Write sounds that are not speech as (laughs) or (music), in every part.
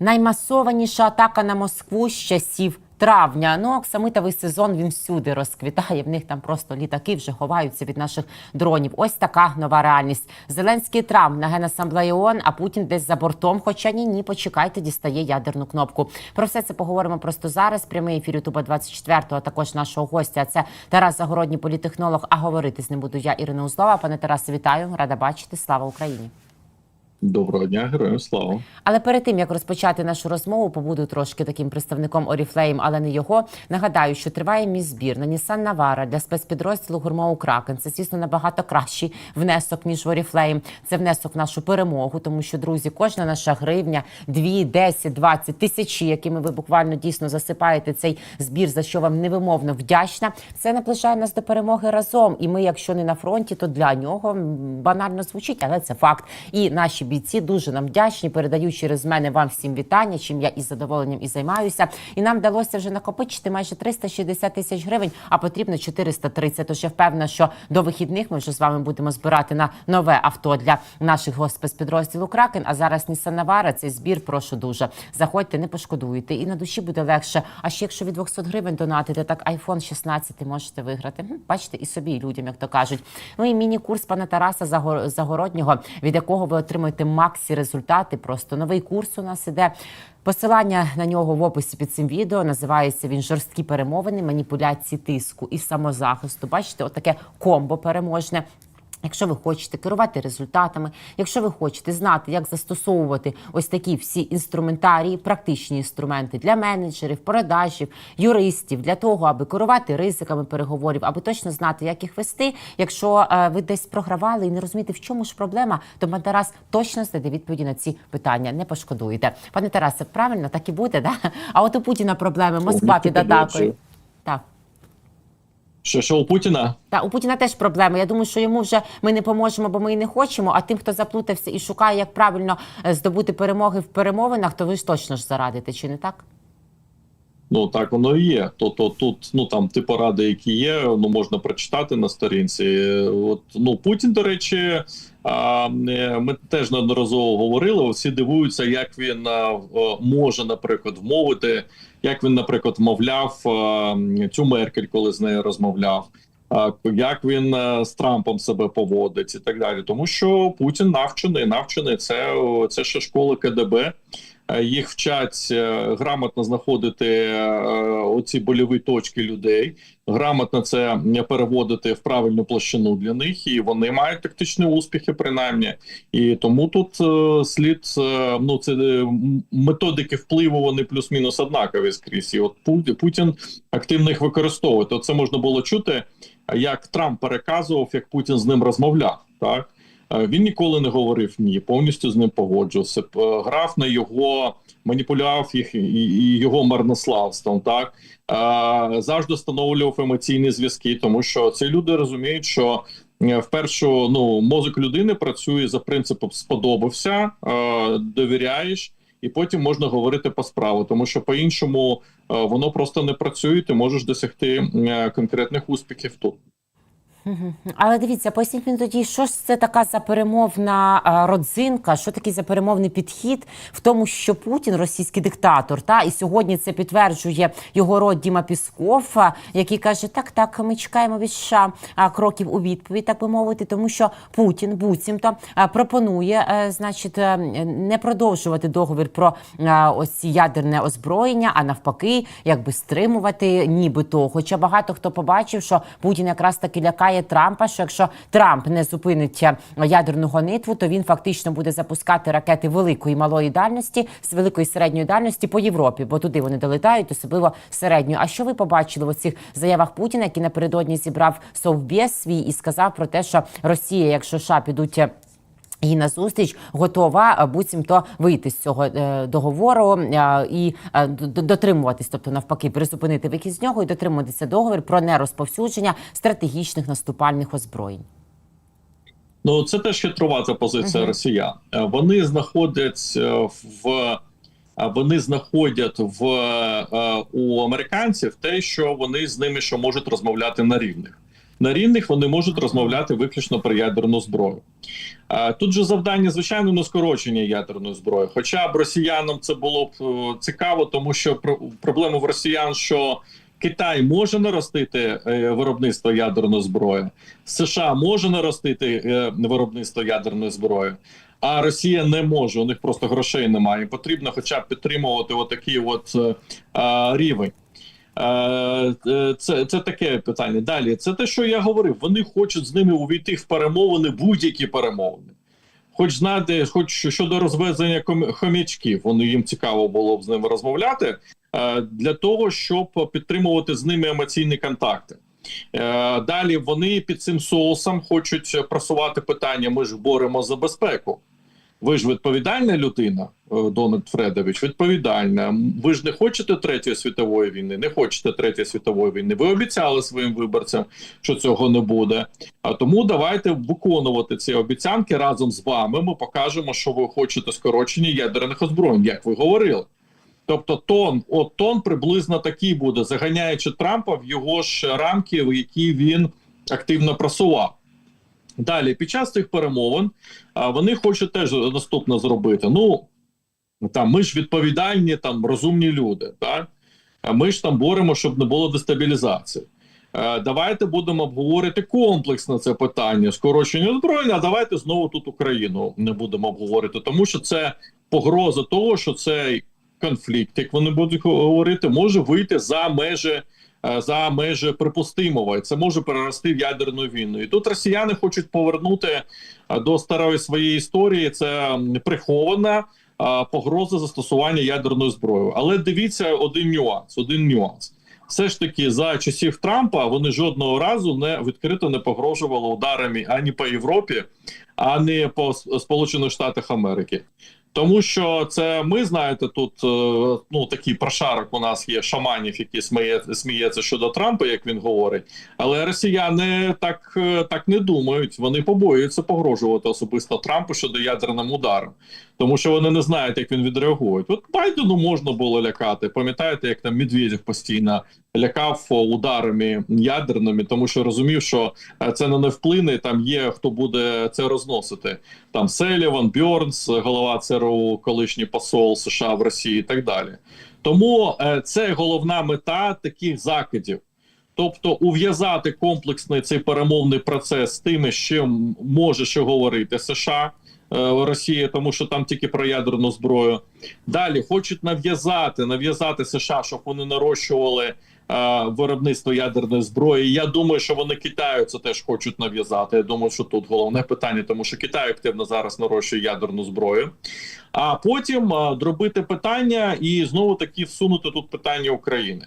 Наймасованіша атака на Москву з часів травня. Ну, оксамитовий сезон він всюди розквітає. В них там просто літаки вже ховаються від наших дронів. Ось така нова реальність. Зеленський Трамп на генасамблеї ООН, а Путін десь за бортом. Хоча ні, ні, почекайте, дістає ядерну кнопку. Про все це поговоримо просто зараз. Прямий ефір Ютуба 24-го, а також нашого гостя. Це Тарас Загородній, політехнолог. А говорити з ним буду я, Ірина Узлова. Пане Тарасе, вітаю, рада бачити. Слава Україні. Доброго дня, героям слава. Але перед тим як розпочати нашу розмову, побуду трошки таким представником Oriflame, але не його. Нагадаю, що триває мій збір на Nissan Navara для спецпідрозділу гурмову Кракен. Це звісно набагато кращий внесок ніж в Oriflame. Це внесок в нашу перемогу, тому що друзі, кожна наша гривня, 2, 10, 20, тисячі, якими ви буквально дійсно засипаєте цей збір, за що вам невимовно вдячна. Це наближає нас до перемоги разом. І ми, якщо не на фронті, то для нього банально звучить, але це факт. І наші бійці дуже нам вдячні. Передаю через мене вам всім вітання, чим я із задоволенням і займаюся. І нам вдалося вже накопичити майже 360 тисяч гривень, а потрібно 430. Тож я впевнена, що до вихідних ми вже з вами будемо збирати на нове авто для наших госпецпідрозділу Кракен. А зараз Navara, цей збір, прошу дуже. Заходьте, не пошкодуєте, і на душі буде легше. А ще якщо від 200 гривень донатите, так iPhone 16 можете виграти. Бачите, і собі, і людям, як то кажуть. Ну і міні-курс пана Тараса Загор- Загороднього, від якого ви отримуєте максі результати. Просто новий курс у нас іде. Посилання на нього в описі під цим відео називається він жорсткі перемовини, маніпуляції тиску і самозахисту. Бачите, отаке комбо переможне. Якщо ви хочете керувати результатами, якщо ви хочете знати, як застосовувати ось такі всі інструментарії, практичні інструменти для менеджерів, продажів, юристів, для того, аби керувати ризиками переговорів, аби точно знати, як їх вести. Якщо е, ви десь програвали і не розумієте, в чому ж проблема, то пан Тарас точно знайде відповіді на ці питання. Не пошкодуєте. Пане Тарасе, правильно так і буде, да? А от у Путіна проблеми Москва під атакою. Що, що у Путіна? Та у Путіна теж проблеми. Я думаю, що йому вже ми не поможемо, бо ми і не хочемо. А тим, хто заплутався і шукає, як правильно е, здобути перемоги в перемовинах, то ви ж точно ж зарадите, чи не так? Ну так воно і є. То, то тут ну там ті поради, які є, ну можна прочитати на сторінці. От ну Путін, до речі, а, е, ми теж неодноразово говорили. Всі дивуються, як він а, може, наприклад, вмовити, як він, наприклад, вмовляв а, цю Меркель, коли з нею розмовляв. Як він е, з Трампом себе поводить і так далі, тому що Путін навчений, навчений це, це ще школа КДБ. Е, їх вчать е, грамотно знаходити е, оці больові точки людей, грамотно це переводити в правильну площину для них, і вони мають тактичні успіхи, принаймні. І тому тут слід ну це методики впливу, вони плюс-мінус однакові скрізь. І от Пу- Путін активно їх використовує. То це можна було чути, як Трамп переказував, як Путін з ним розмовляв. Так Він ніколи не говорив ні, повністю з ним погоджувався. Е, Грав на його, маніпулював їх і, його марнославством. Так Е, завжди встановлював емоційні зв'язки, тому що ці люди розуміють, що е, вперше ну мозок людини працює за принципом сподобався, е, довіряєш. І потім можна говорити по справу, тому що по-іншому е, воно просто не працює. Ти можеш досягти е, конкретних успіхів тут. Але дивіться, поясніть мені тоді, що ж це така за перемовна родзинка, що такий за перемовний підхід в тому, що Путін російський диктатор, та і сьогодні це підтверджує його род Діма Пісков, який каже: так, так, ми чекаємо від США кроків у відповідь, так би мовити, тому що Путін буцімто пропонує, е, значить, е, не продовжувати договір про ось ядерне озброєння, а навпаки, якби стримувати, нібито. Хоча багато хто побачив, що Путін якраз таки лякає Трампа, що якщо Трамп не зупинить е, ядерну гонитву, то він фактично буде запускати ракети великої малої дальності з великої середньої дальності по Європі, бо туди вони долетають, особливо середньою. А що ви побачили в цих заявах Путіна, який напередодні зібрав совбез свій і сказав про те, що Росія, якщо США підуть. Е, їй назустріч готова е, буцімто вийти з цього е, договору е, і дотримуватись, тобто навпаки, призупинити вихід з нього і дотримуватися договір про нерозповсюдження стратегічних наступальних озброєнь. Ну це теж хитрувата позиція Мгм. росіян. Вони знаходять в вони знаходять в у американців те, що вони з ними ще можуть розмовляти на рівних. На рівних вони можуть розмовляти виключно про ядерну зброю. Тут же завдання, звичайно, не скорочення ядерної зброї. Хоча б росіянам це було б е, цікаво, тому що про- проблема в росіян, що Китай може наростити е, виробництво ядерної зброї, США може наростити е, виробництво ядерної зброї. А Росія не може, у них просто грошей немає. Потрібно хоча б підтримувати отакий от рівень. Е, е, Це, це таке питання. Далі, це те, що я говорив. Вони хочуть з ними увійти в перемовини, будь-які перемовини. Хоч знати, хоч щодо розвезення хомячків, вони їм цікаво було б з ними розмовляти е, для того, щоб підтримувати з ними емоційні контакти. Далі вони під цим соусом хочуть просувати питання. Ми ж боремо за безпеку. Ви ж відповідальна людина, е, Дональд Фредович, відповідальна. Ви ж не хочете третьої світової війни, не хочете третьої світової війни. Ви обіцяли своїм виборцям, що цього не буде. А тому давайте виконувати ці обіцянки разом з вами. Ми покажемо, що ви хочете скорочення ядерних озброєнь, як ви говорили. Тобто, тон, от тон приблизно такий буде, заганяючи Трампа в його ж рамки, в які він активно просував. Далі, під час цих перемовин, вони хочуть теж наступне зробити. Ну там ми ж відповідальні, там розумні люди. Так? Ми ж там боремо, щоб не було дестабілізації. Давайте будемо обговорити комплексно це питання скорочення озброєння. А давайте знову тут Україну не будемо обговорити, тому що це погроза того, що цей конфлікт, як вони будуть говорити, може вийти за межі. Е, За межі припустимого, і це може перерости в ядерну війну. І тут росіяни хочуть повернути е, до старої своєї історії. Це прихована погроза застосування ядерної зброї. Але дивіться один нюанс. Один нюанс. Все ж таки, за часів Трампа вони жодного разу не відкрито не погрожували ударами ані по Європі, ані по Сполучених Штатах Америки. Тому що це ми знаєте, тут е, ну такий прошарок у нас є шаманів, які сміє, сміється щодо Трампа, як він говорить. Але росіяни так, е, так не думають. Вони побоюються погрожувати особисто Трампу щодо ядерним ударом, тому що вони не знають, як він відреагує. От Байдену можна було лякати. Пам'ятаєте, як там Медведєв постійно лякав ударами ядерними, тому що розумів, що е, це на не вплине. Там є хто буде це розносити. Там Селіван, Бьорнс, голова ЦРУ, колишній посол США в Росії і так далі. Тому е, це головна мета таких закидів. Тобто ув'язати комплексний цей перемовний процес з з чим може ще говорити США, е, Росія, тому що там тільки про ядерну зброю. Далі хочуть нав'язати, нав'язати США, щоб вони нарощували е, виробництво ядерної зброї. Я думаю, що вони Китаю це теж хочуть нав'язати. Я думаю, що тут головне питання, тому що Китай активно зараз нарощує ядерну зброю. А потім е, дробити питання і знову таки всунути тут питання України.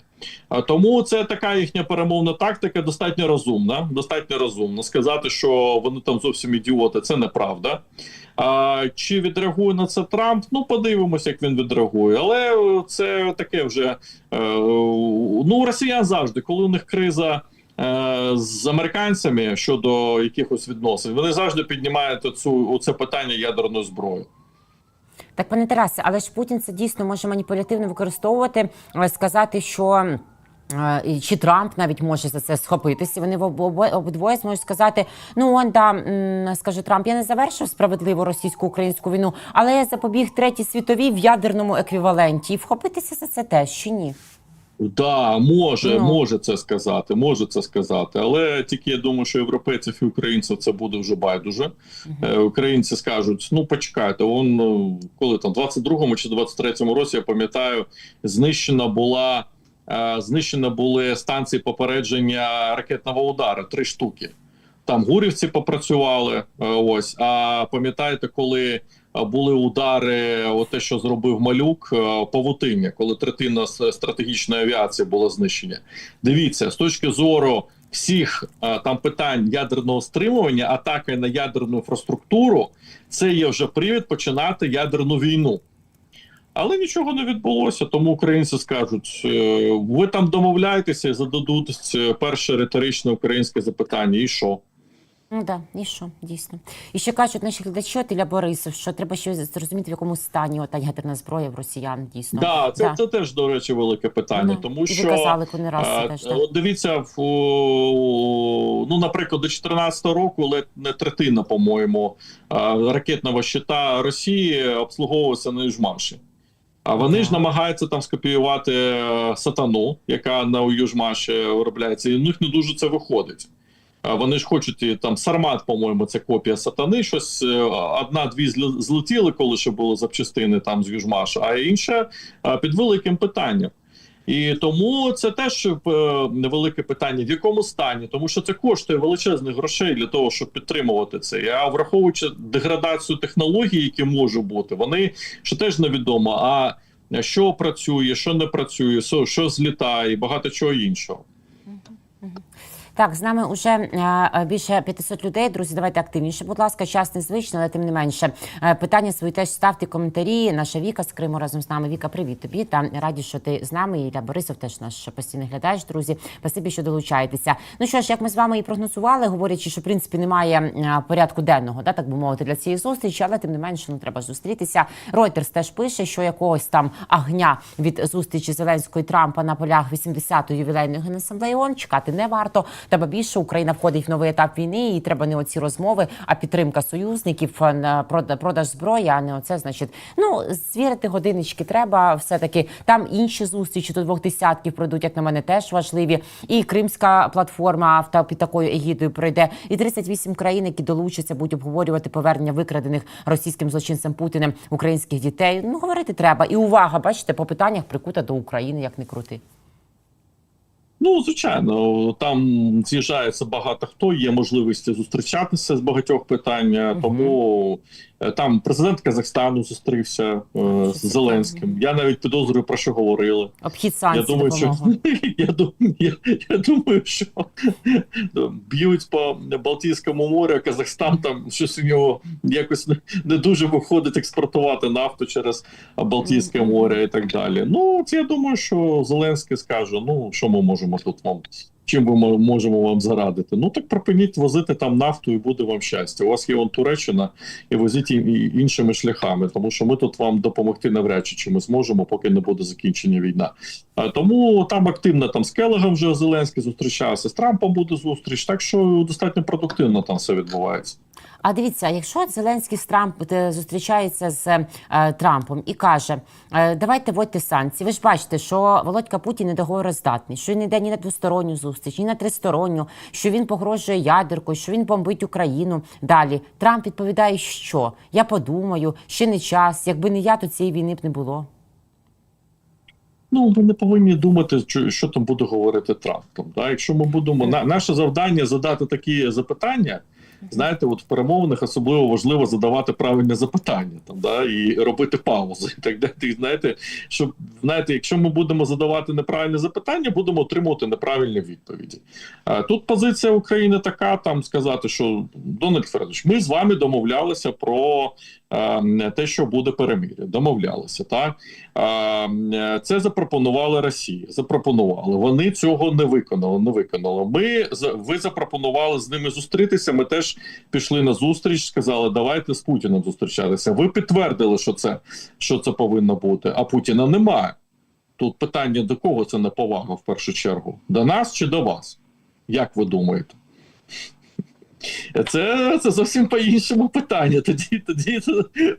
Тому це така їхня перемовна тактика, достатньо розумна. Достатньо розумна. Сказати, що вони там зовсім ідіоти, це неправда. А, чи відреагує на це Трамп? Ну, подивимося, як він відреагує. Але це таке вже е, ну, росіян завжди, коли у них криза. е, З американцями щодо якихось відносин вони завжди піднімають цю це питання ядерної зброї. Так, пане Тарасе, але ж Путін це дійсно може маніпулятивно використовувати, е, сказати, що. Е, Чи Трамп навіть може за це схопитися? Вони в обидвоє зможуть сказати: ну он да, скаже Трамп, я не завершив справедливо російсько-українську війну, але я запобіг третій світовій в ядерному еквіваленті. І вхопитися за це теж чи ні? Да, може, Ну. може це сказати, може це сказати, але тільки я думаю, що європейців і українців це буде вже байдуже. Е, Українці скажуть: ну почекайте, он ну, коли там, в 22-му чи 23-му році я пам'ятаю, знищена була е, знищені були станції попередження ракетного удару, три штуки. Там гурівці попрацювали. е, Ось а пам'ятаєте, коли е, були удари, от те, що зробив малюк, павутиння, коли третина стратегічної авіації була знищення. Дивіться, з точки зору всіх там питань ядерного стримування, атаки на ядерну інфраструктуру, це є вже привід починати ядерну війну. Але нічого не відбулося, тому українці скажуть: е, ви там домовляєтеся і зададуть е, перше риторичне українське запитання, і що? Ну да, і що, дійсно. І ще кажуть наші глядачі от Ілля Борисов, що треба ще зрозуміти, в якому стані ота ядерна зброя в росіян дійсно. Да, це, Да. це теж, до речі, велике питання, Ну, тому і що казали коли раз е, теж. Так. дивіться, в, ну, наприклад, до 2014 року ледь не третина, по-моєму, ракетного щита Росії обслуговувалася на Южмаші. А вони ж намагаються там скопіювати е, сатану, яка на Южмаші виробляється, і в них не дуже це виходить. Вони ж хочуть і там Сармат, по-моєму, це копія сатани. Щось е, одна-дві зл- злетіли, коли ще були запчастини там з Южмаша, а інше е, під великим питанням. І тому це теж невелике питання, в якому стані, тому що це коштує величезних грошей для того, щоб підтримувати це. А враховуючи деградацію технологій, які можуть бути, вони ще теж невідомо. А що працює, що не працює, що, злітає, багато чого іншого. Так, з нами вже е, більше 500 людей. Друзі, давайте активніше. Будь ласка, час незвичний, але тим не менше. Е, питання свої теж ставте коментарі. Наша Віка з Криму разом з нами. Віка, привіт тобі. Та раді, що ти з нами. І Ілля Борисов теж наш постійний глядач. Друзі, спасибі, що долучаєтеся. Ну що ж, як ми з вами і прогнозували, говорячи, що в принципі немає е, порядку денного, да, так би мовити, для цієї зустрічі, але тим не менше, ну треба зустрітися. Reuters теж пише, що якогось там агня від зустрічі Зеленського і Трампа на полях 80-ї ювілейної генасамблеї ООН чекати не варто. Треба більше Україна входить в новий етап війни, і треба не оці розмови, а підтримка союзників е, на продаж зброї. А не оце значить. Ну звірити годиночки треба. Все таки там інші зустрічі до двох десятків пройдуть, як на мене, теж важливі. І Кримська платформа авто під такою егідою пройде. І 38 країн, які долучаться, будуть обговорювати повернення викрадених російським злочинцем Путіним українських дітей. Ну говорити треба. І увага, бачите, по питаннях прикута до України, як не крути. Ну, звичайно, там з'їжджається багато хто, є можливості зустрічатися з багатьох питань. Тому там президент Казахстану зустрівся е, з Зеленським. Я навіть підозрюю про що говорили. Обхід Я санкцій думаю, що (laughs) я думаю, я, я думаю, що (laughs) б'ють по Балтійському морю, а Казахстан там щось у нього якось не, не дуже виходить експортувати нафту через Балтійське море і так далі. Ну, це я думаю, що Зеленський скаже: ну що ми можемо тут вам. Чим ми можемо вам зарадити? Ну так припиніть возити там нафту і буде вам щастя. У вас є вон Туреччина, і возіть іншими шляхами, тому що ми тут вам допомогти навряд чи чи ми зможемо, поки не буде закінчення війна. Тому там активно там з Келегом вже Зеленський зустрічався, з Трампом буде зустріч. Так що достатньо продуктивно там все відбувається. А дивіться, якщо Зеленський з Трамп е, зустрічається з е, Трампом і каже: е, давайте вводьте санкції. Ви ж бачите, що Володька Путін недоговороздатний, що він йде ні на двосторонню зустріч, ні на тристоронню, що він погрожує ядеркою, що він бомбить Україну. Далі Трамп відповідає, що я подумаю, ще не час. Якби не я, то цієї війни б не було. Ну, ми не повинні думати, що, що там буде говорити Трамп. Да? Якщо ми будемо на наше завдання задати такі запитання. Знаєте, от в перемовинах особливо важливо задавати правильне запитання там, да, і робити паузи. І так далі. Знаєте, щоб знаєте, якщо ми будемо задавати неправильне запитання, будемо отримувати неправильні відповіді. А, тут позиція України така: там сказати, що Дональд Фредович, ми з вами домовлялися про те, що буде перемир'я. Домовлялися, так це запропонувала Росія. Запропонували. Вони цього не виконали. Не виконали. Ми ви запропонували з ними зустрітися. Ми теж пішли на зустріч, сказали, давайте з Путіним зустрічатися. Ви підтвердили, що це що це повинно бути. А Путіна немає. Тут питання до кого це неповага в першу чергу? До нас чи до вас? Як ви думаєте? Це, це зовсім по-іншому питання. Тоді, тоді,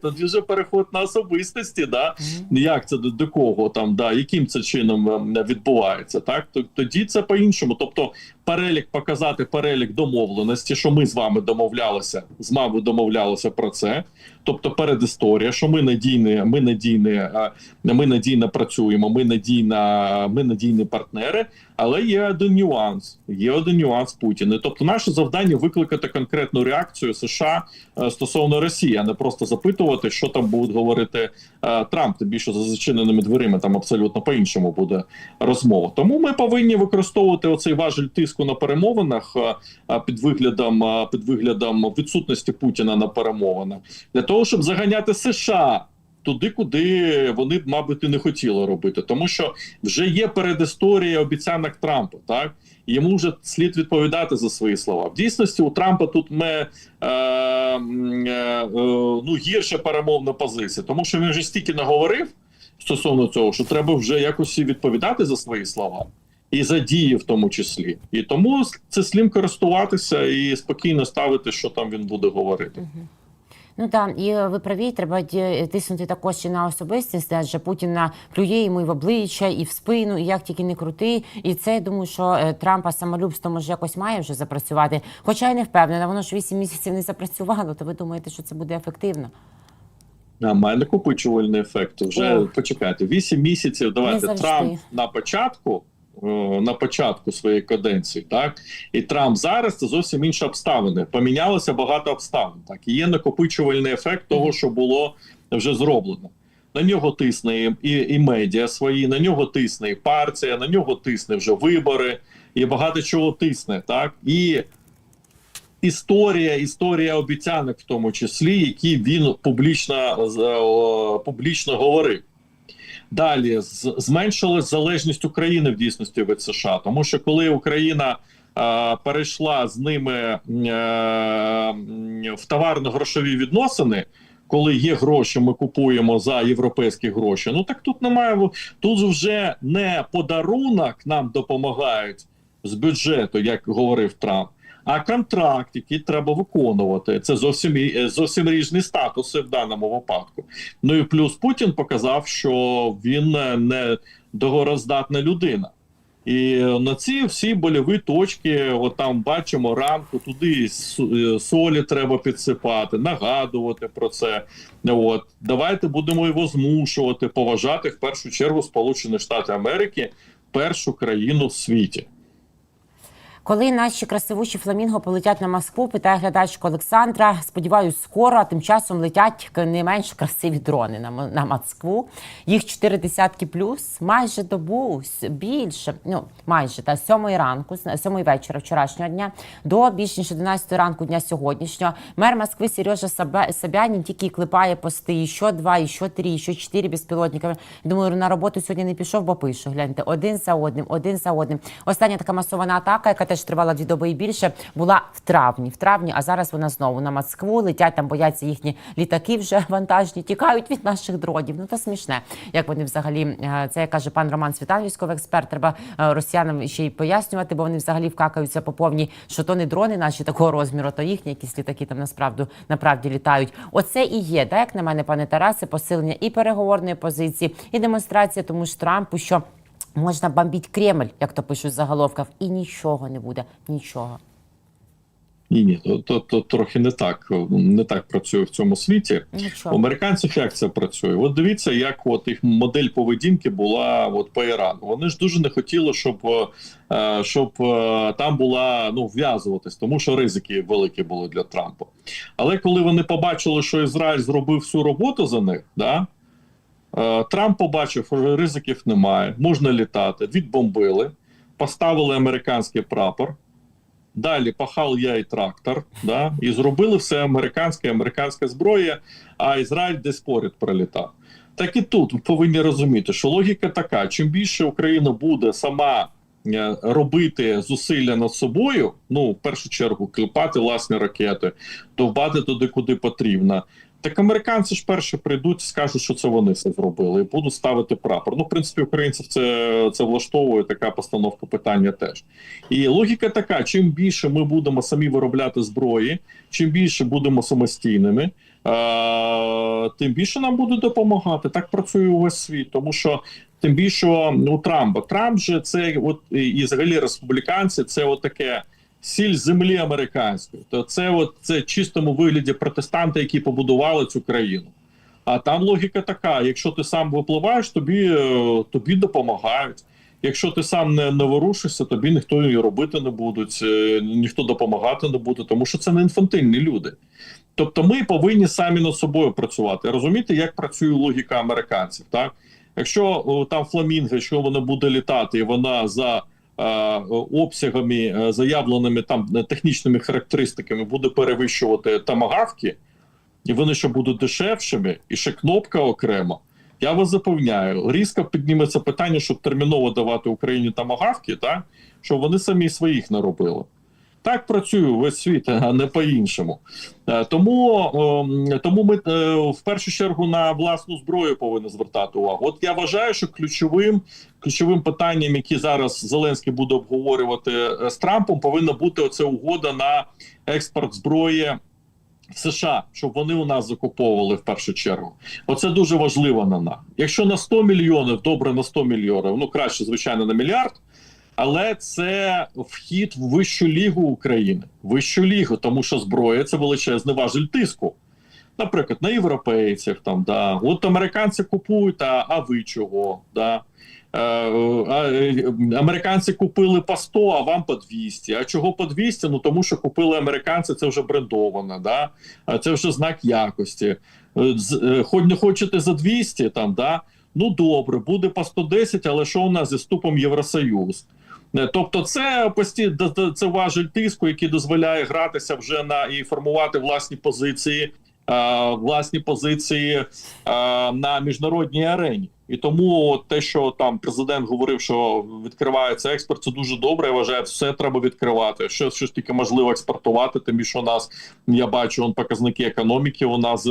тоді вже переход на особистості, да? як це до, до кого там, да, яким це чином ем, відбувається, так тоді це по-іншому. Тобто, перелік показати перелік домовленості, що ми з вами домовлялися, з вами домовлялися про це. Тобто, передісторія, що ми надійні, ми надійні, ми надійно працюємо, ми надійна, ми надійні партнери. Але є один нюанс. Є один нюанс Путіна. Тобто, наше завдання викликати конкретну реакцію США е, стосовно Росії, а не просто запитувати, що там будуть говорити е, Трамп. Тим більше за зачиненими дверима там абсолютно по-іншому буде розмова. Тому ми повинні використовувати оцей важель тиску на перемовинах е, під виглядом під виглядом відсутності Путіна на перемовинах для того, щоб заганяти США туди, куди вони б, мабуть, і не хотіли робити, тому що вже є передісторія обіцянок Трампа. Так йому вже слід відповідати за свої слова. В дійсності у Трампа тут ми е, е, е, ну гірша перемовна позиція, тому що він вже стільки наговорив стосовно цього, що треба вже якось відповідати за свої слова. І за дії в тому числі, і тому це слім користуватися і спокійно ставити, що там він буде говорити. Ну так, і е, ви праві, треба тиснути також і на особистість, адже Путіна плює йому і в обличчя, і в спину, і як тільки не крути. І це я думаю, що е, Трампа самолюбство може якось має вже запрацювати. Хоча я не впевнена, воно ж 8 місяців не запрацювало. То ви думаєте, що це буде ефективно? А має накопичувальний ефект. Вже О. почекайте, 8 місяців. Давайте. Трамп на початку. На початку своєї каденції, так і Трамп зараз це зовсім інші обставини. Помінялося багато обставин. Так і є накопичувальний ефект того, що було вже зроблено. На нього тисне і, і, і медіа свої, на нього тисне і партія, на нього тисне вже вибори, і багато чого тисне. Так і історія, історія обіцянок, в тому числі, які він публічно, публічно говорив. Далі з- зменшилась залежність України в дійсності від США, тому що коли Україна е, перейшла з ними е, в товарно-грошові відносини. Коли є гроші, ми купуємо за європейські гроші. Ну так тут немає тут вже не подарунок нам допомагають з бюджету, як говорив Трамп, а контракт, який треба виконувати. Це зовсім е, зовсім різні статуси в даному випадку. Ну і плюс Путін показав, що він е, не договороздатна людина. І е, на ці всі больові точки, от там бачимо ранку, туди солі треба підсипати, нагадувати про це. От давайте будемо його змушувати поважати в першу чергу Сполучені Штати Америки, першу країну в світі. Коли наші красивучі фламінго полетять на Москву, питає глядачка Олександра. Сподіваюсь, скоро а тим часом летять не менш красиві дрони на, на Москву. Їх чотири десятки плюс, майже добу більше. Ну майже та сьомої ранку, сьомої вечора вчорашнього дня до більш ніж 11 ранку дня сьогоднішнього. Мер Москви Сережа Собянін тільки клепає пости. І що два, і що три, і що чотири безпілотника. Думаю, на роботу сьогодні не пішов, бо пише. Гляньте, один за одним, один за одним. Остання така масована атака, яка теж тривала дві доби і більше, була в травні. В травні, а зараз вона знову на Москву. Летять там, бояться їхні літаки вже (laughs) вантажні, тікають від наших дронів. Ну то смішне. Як вони взагалі е, це каже пан Роман Світан, військовий експерт. Треба е, росіянам ще й пояснювати, бо вони взагалі вкакаються по повній, що то не дрони наші такого розміру, то їхні якісь літаки там насправді направді літають. Оце і є, да, як на мене, пане Тарасе, посилення і переговорної позиції, і демонстрація тому ж Трампу, що. Можна бомбити Кремль, як то пишуть в заголовках, і нічого не буде. Нічого. Ні, ні, то, то, то трохи не так не так працює в цьому світі. У Нічого. американців як це працює? От дивіться, як от їх модель поведінки була от по Ірану. Вони ж дуже не хотіли, щоб, е, щоб е, там була ну вв'язуватись, тому що ризики великі були для Трампа. Але коли вони побачили, що Ізраїль зробив всю роботу за них, да, Трамп побачив, що ризиків немає, можна літати, відбомбили, поставили американський прапор. Далі пахав я і трактор, да, і зробили все американське, американська зброя, а Ізраїль десь поряд пролітав. Так і тут ви повинні розуміти, що логіка така: чим більше Україна буде сама е, робити зусилля над собою, ну в першу чергу клепати власні ракети, довбати туди, куди потрібно. Так американці ж перші прийдуть і скажуть, що це вони все зробили, і будуть ставити прапор. Ну, в принципі, українців це, це влаштовує така постановка питання теж. І логіка така: чим більше ми будемо самі виробляти зброї, чим більше будемо самостійними, е- тим більше нам буде допомагати. Так працює увесь світ, тому що. Тим більше у Трампа. Трамп же це от і взагалі республіканці, це от таке сіль землі американської. То це от це чистому вигляді протестанти, які побудували цю країну. А там логіка така: якщо ти сам випливаєш, тобі, е, тобі допомагають. Якщо ти сам не, не ворушишся, тобі ніхто і робити не будуть, е, ніхто допомагати не буде, тому що це не інфантильні люди. Тобто ми повинні самі над собою працювати. Розумієте, як працює логіка американців. Так? Якщо о, там фламінго, якщо вона буде літати, і вона за обсягами, е, заявленими там е, технічними характеристиками буде перевищувати тамагавки, і вони ще будуть дешевшими, і ще кнопка окремо. Я вас запевняю, різко підніметься питання, щоб терміново давати Україні тамагавки, так щоб вони самі своїх не робили. Так працює весь світ, а не по-іншому. Е, Тому, тому ми е, в першу чергу на власну зброю повинні звертати увагу. От я вважаю, що ключовим ключовим питанням, яке зараз Зеленський буде обговорювати е, з Трампом, повинна бути оця угода на експорт зброї. В США, щоб вони у нас закуповували в першу чергу, оце дуже важливо на нас. Якщо на 100 мільйонів, добре на 100 мільйонів, ну краще, звичайно, на мільярд, але це вхід в вищу лігу України, вищу лігу, тому що зброя це величезний важель тиску. Наприклад, на європейців там да от американці купують, а, а ви чого? Да? Е, е, американці купили по 100, а вам по 200. А чого по 200? Ну тому що купили американці, це вже брендовано, да? Це вже знак якості. Е, Хоч не хочете за 200, там, да? ну добре, буде по 110, але що у нас зі вступом в Євросоюз? Е, Тобто, це пості... д- д- це важель тиску, який дозволяє гратися вже на і формувати власні позиції, е, власні позиції е, на міжнародній арені. І тому те, що там президент говорив, що відкривається експорт, це дуже добре. Я вважаю, все треба відкривати. Що, ж тільки можливо експортувати. Тим більше у нас я бачу он показники економіки. У нас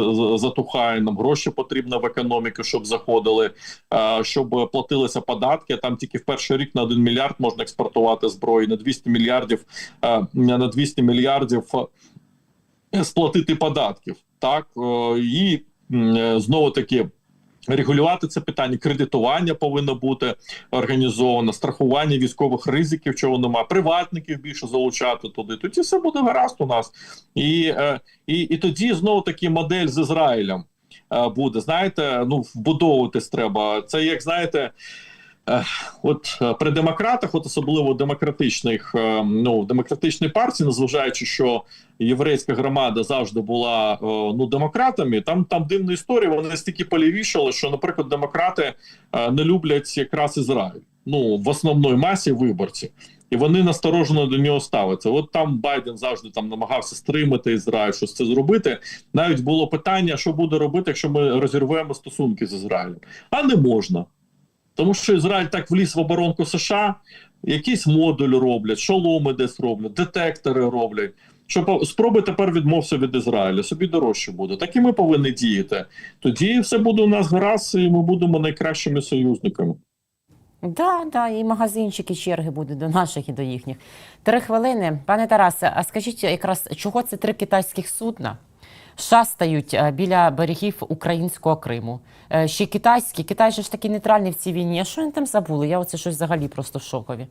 затухає. Нам гроші потрібно в економіку, щоб заходили, е, щоб платилися податки. Там тільки в перший рік на 1 мільярд можна експортувати зброї на 200 мільярдів. е, На 200 мільярдів е, сплатити податків. Так і знову таки. Регулювати це питання, кредитування повинно бути організовано, страхування військових ризиків, чого немає, приватників більше залучати туди. Тоді все буде гаразд у нас. І, е, і, і тоді знову таки модель з Ізраїлем е, буде. Знаєте, ну вбудовуватись треба. Це як знаєте. От е, при демократах, от особливо демократичних, е, ну демократичній партії, незважаючи, що єврейська громада завжди була е, ну демократами. Там там дивна історія. Вони настільки полівішали, що, наприклад, демократи не люблять якраз Ізраїль. Ну в основної масі виборців. І вони насторожено до нього ставляться. От там Байден завжди там намагався стримати Ізраїль, щось це зробити. Навіть було питання, що буде робити, якщо ми розірвемо стосунки з Ізраїлем. А не можна. Тому що Ізраїль так вліз в оборонку США, якийсь модуль роблять, шоломи десь роблять, детектори роблять. Що спроби тепер відмовся від Ізраїля, собі дорожче буде. Так і ми повинні діяти. Тоді все буде у нас гаразд, і ми будемо найкращими союзниками. Да, да, і магазинчики, черги будуть до наших і до їхніх. Три хвилини. Пане Тарасе, а скажіть якраз, чого це три китайських судна шастають е, біля берегів українського Криму? Е, Ще китайські. Китай же ж такий нейтральний в цій війні. А що вони там забули? Я оце щось взагалі просто в шокові.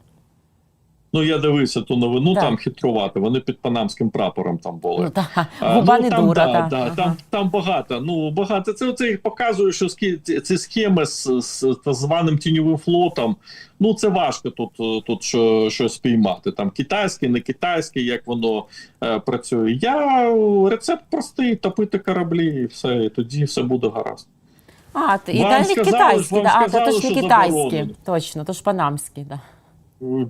Ну я дивився ту новину, Так. там хитрувати. Вони під панамським прапором там були. Ну, та, А, губа ну, не там, дура. да, та. да, Ага. там, там багато. Ну багато. Це оце їх показує, що ці- схеми з, з так званим тіньовим флотом. Ну це важко тут, тут що, щось спіймати. Там китайський, не китайський, як воно е, працює. Я рецепт простий: топити кораблі, і все, і тоді все буде гаразд. А, і Вам навіть сказали, китайські, вам да. а, сказали, то ж не що китайські. заборонено. Точно, то ж панамські, да.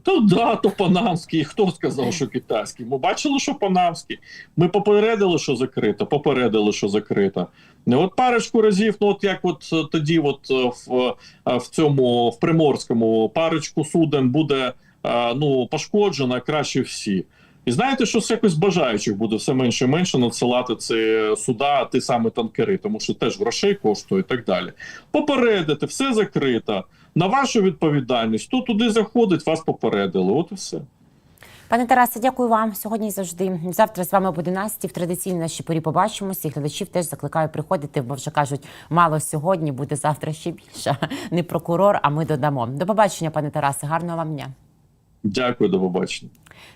То да, то панамський. Хто сказав, що китайський? Ми бачили, що панамський. Ми попередили, що закрито, попередили, що закрито. Не от парочку разів, ну от як от е, тоді, от е, в, е, в цьому в Приморському парочку суден буде е, ну пошкоджено, краще всі. І знаєте, що з якось бажаючих буде все менше і менше надсилати ці суда, ті самі танкери, тому що теж грошей коштує і так далі. Попередити, все закрито. На вашу відповідальність, хто туди заходить, вас попередили. От і все. Пане Тарасе, дякую вам сьогодні і завжди. Завтра з вами об 11 в традиційній нашій порі побачимося. І глядачів теж закликаю приходити, бо вже кажуть, мало сьогодні, буде завтра ще більше. (laughs) Не прокурор, а ми додамо. До побачення, пане Тарасе. Гарного вам дня. Дякую, до побачення.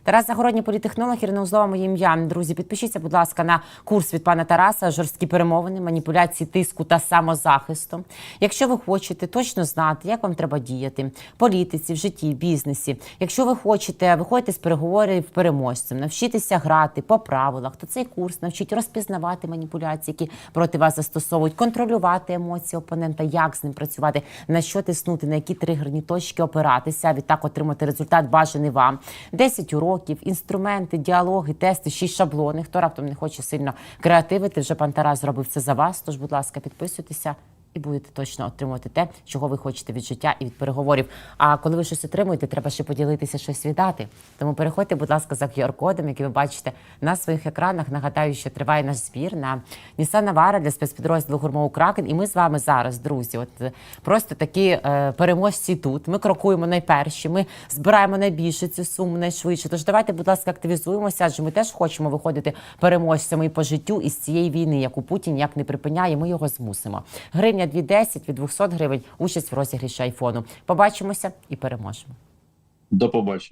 Тарас Загородній політехнолог, Ірина Узлова, моє ім'я. Друзі, підпишіться, будь ласка, на курс від пана Тараса, жорсткі перемовини, маніпуляції, тиску та самозахисту. Якщо ви хочете точно знати, як вам треба діяти в політиці, в житті, в бізнесі. Якщо ви хочете виходити з переговорів переможцем, навчитися грати по правилах, то цей курс навчить розпізнавати маніпуляції, які проти вас застосовують, контролювати емоції опонента, як з ним працювати, на що тиснути, на які тригерні точки опиратися, відтак отримати результат бажаний вам. 10 10 уроків, інструменти, діалоги, тести, 6 шаблони. Хто раптом не хоче сильно креативити, вже пан Тарас зробив це за вас. Тож, будь ласка, підписуйтеся. І будете точно отримувати те, чого ви хочете від життя і від переговорів. А коли ви щось отримуєте, треба ще поділитися щось віддати. Тому переходьте, будь ласка, за QR-кодом, який ви бачите на своїх екранах. Нагадаю, що триває наш збір на Nissan Navara для спецпідрозділу Гурмоу Кракен. І ми з вами зараз, друзі, от е, просто такі е, переможці тут. Ми крокуємо найперші. Ми збираємо найбільше цю суму найшвидше. Тож давайте, будь ласка, активізуємося, адже ми теж хочемо виходити переможцями і по життю із цієї війни, яку Путін як не припиняє. Ми його змусимо. Гривня 2,10 від 200 гривень. Участь в розігріші айфону. Побачимося і переможемо. До побачення.